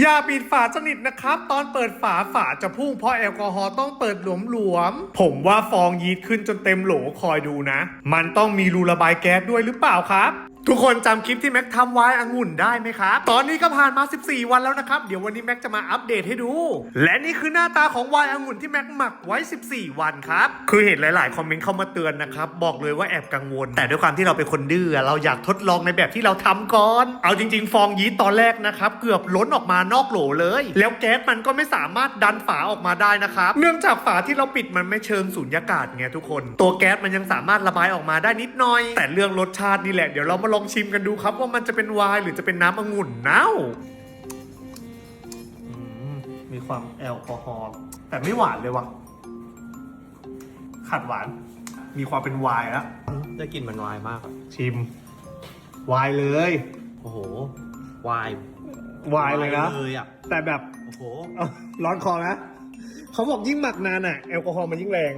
อย่าปิดฝาสนิทนะครับ ตอนเปิดฝาฝาจะพุ่งเพราะแอลกอฮอล์ต้องเปิดหลวมๆผมว่าฟองยีสต์ขึ้นจนเต็มโหลคอยดูนะ มันต้องมีรูระบายแก๊สด้วยหรือเปล่าครับ ทุกคนจำคลิปที่แม็กทำไว้องุ่นได้ไหมครับ ตอนนี้ก็ผ่านมา 14 วันแล้วนะครับ เดี๋ยววันนี้แม็กจะมาอัปเดตให้ดู และนี่คือหน้าตาของไวน์องุ่นที่แม็กหมักไว้ 14 วันครับ คือเห็นหลาย ๆ คอมเมนต์เข้ามาเตือนนะครับ บอกเลยว่าแอบกังวล แต่ด้วยความที่เราเป็นคนดื้อ เราอยากทดลองในแบบที่เราทำก่อน เอาจริง ๆ ฟองยีสต์ตอนแรกนะครับ เกือบล้นออกมานอกโหลเลย แล้วแก๊สมันก็ไม่สามารถดันฝาออกมาได้นะครับ เนื่องจากฝาที่เราปิดมันไม่เชิงสูญญากาศไงทุกคน ตัวแก๊สมันยังสามารถระบายออกมาได้นิดหน่อย แต่เรื่องรสชาตินี่แหละ เดี๋ยวเรามาลองชิมกันดูครับว่ามันจะเป็นไวน์หรือจะเป็นน้ำองุ่นเน่ามีความแอลกอฮอล์แต่ไม่หวานเลยวะขัดหวาน มีความเป็นไวน์แล้วได้กลิ่นมันวายมากอะชิมไวน์เลยโอ้โหวายไวน์เลยนะ เลยอะแต่แบบ โอ้โหเอ้าร้อนคอนะ เขาบอกยิ่งหมักนานอะ แอลกอฮอล์มันยิ่งแรง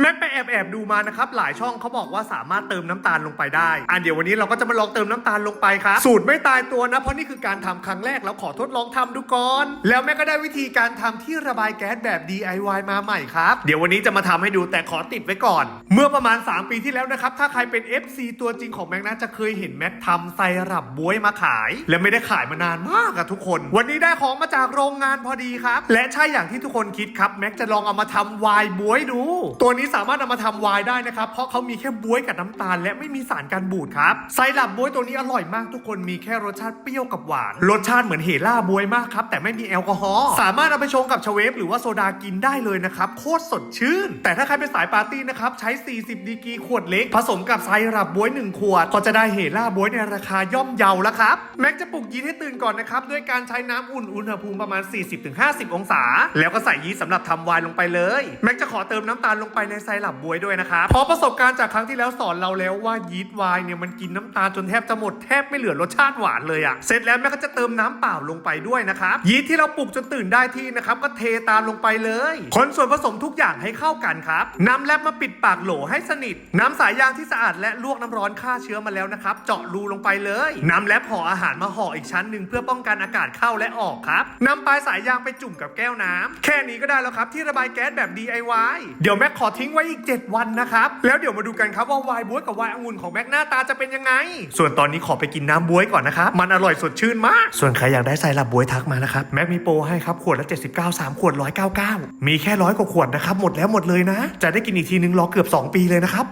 แม็กไปแอบแอบดูมานะครับหลายช่องเขาบอกว่าสามารถเติมน้ำตาลลงไปได้อะเดี๋ยววันนี้เราก็จะมาลองเติมน้ำตาลลงไปครับสูตรไม่ตายตัวนะ เพราะนี่คือการทำครั้งแรกแล้วขอทดลองทำดูก่อน แล้วแม่ก็ได้วิธีการทำที่ระบายแก๊สแบบ DIY มาใหม่ครับ เดี๋ยววันนี้จะมาทำให้ดูแต่ขอติดไว้ก่อน เมื่อประมาณ 3 ปีที่แล้วนะครับถ้าใครเป็น FC ตัวจริงของแม็กนะจะเคยเห็นแม็กทำไซรัปบวยมาขาย และไม่ได้ขายมานานมากอะทุกคน วันนี้ได้ของมาจากโรงงานพอดีครับ และใช่อย่างที่ทุกคนคิดครับแม็กจะลองเอามาทำวน์บวยดู ตัวนี้สามารถเอามาทำไวน์ได้นะครับ เพราะเขามีแค่บวยกับน้ำตาล และไม่มีสารกันบูดครับไซรัปบวยตัวนี้อร่อยมากทุกคนมีแค่รสชาติเปรี้ยวกับหวาน รสชาติเหมือนเฮล่าบวยมากครับ แต่ไม่มีแอลกอฮอล์สามารถเอาไปชงกับชเวฟหรือว่าโซดากินได้เลยนะครับโคตรสดชื่น แต่ถ้าใครเป็นสายปาร์ตี้นะครับใช้ 40 ดีกรีขวดเล็ก ผสมกับไซรัปบวย 1 ขวด ก็จะได้เฮล่าบวยในราคาย่อมเยาแล้วครับแม็กจะปลุกยีสต์ให้ตื่นก่อนนะครับด้วยการใช้น้ำอุ่นอุณหภูมิประมาณ 40-50 องศา แล้วก็ใส่ยีสต์สำหรับทำไวน์ลงไปเลยแม็กจะขอเติมน้ำตาลลงไปในไซรัปบวยด้วยนะครับเพราะประสบการณ์จากครั้งที่แล้วสอนเราแล้วว่ายีสต์ไวน์เนี่ยมันกินน้ำตาลจนแทบจะหมดแทบไม่เหลือรสชาติหวานเลยอะเสร็จแล้วแม่ก็จะเติมน้ำเปล่าลงไปด้วยนะครับยีสต์ที่เราปลุกจนตื่นได้ที่นะครับก็เทตามลงไปเลยคนส่วนผสมทุกอย่างให้เข้ากันครับนำแลบมาปิดปากโหลให้สนิทน้ำสายยางที่สะอาดและลวกน้ำร้อนฆ่าเชื้อมาแล้วนะครับเจาะรูลงไปเลยนำแลบห่ออาหารมาห่ออีกชั้นหนึ่งเพื่อป้องกันอากาศเข้าและออกครับนำปลายสายยางไปจุ่มกับแก้วน้ำแค่นี้ก็ได้แล้วครับที่ระบายแก๊สแบบ DIY เดี๋ยวแม็กขอทิ้งไว้อีก 7 วันนะครับ แล้วเดี๋ยวมาดูกันครับว่าวายบ๊วยกับวายองุ่นของแม็กหน้าตาจะเป็นยังไง ส่วนตอนนี้ขอไปกินน้ำบ๊วยก่อนนะครับ มันอร่อยสดชื่นมาก ส่วนใครอยากได้ไซรัปบ๊วยทักมานะครับ แม็กมีโปรให้ครับ ขวดละ 79 3 ขวด 199 มีแค่ร้อยกว่าขวดนะครับ หมดแล้วหมดเลยนะ จะได้กินอีกทีนึงรอเกือบ 2 ปีเลยนะครับ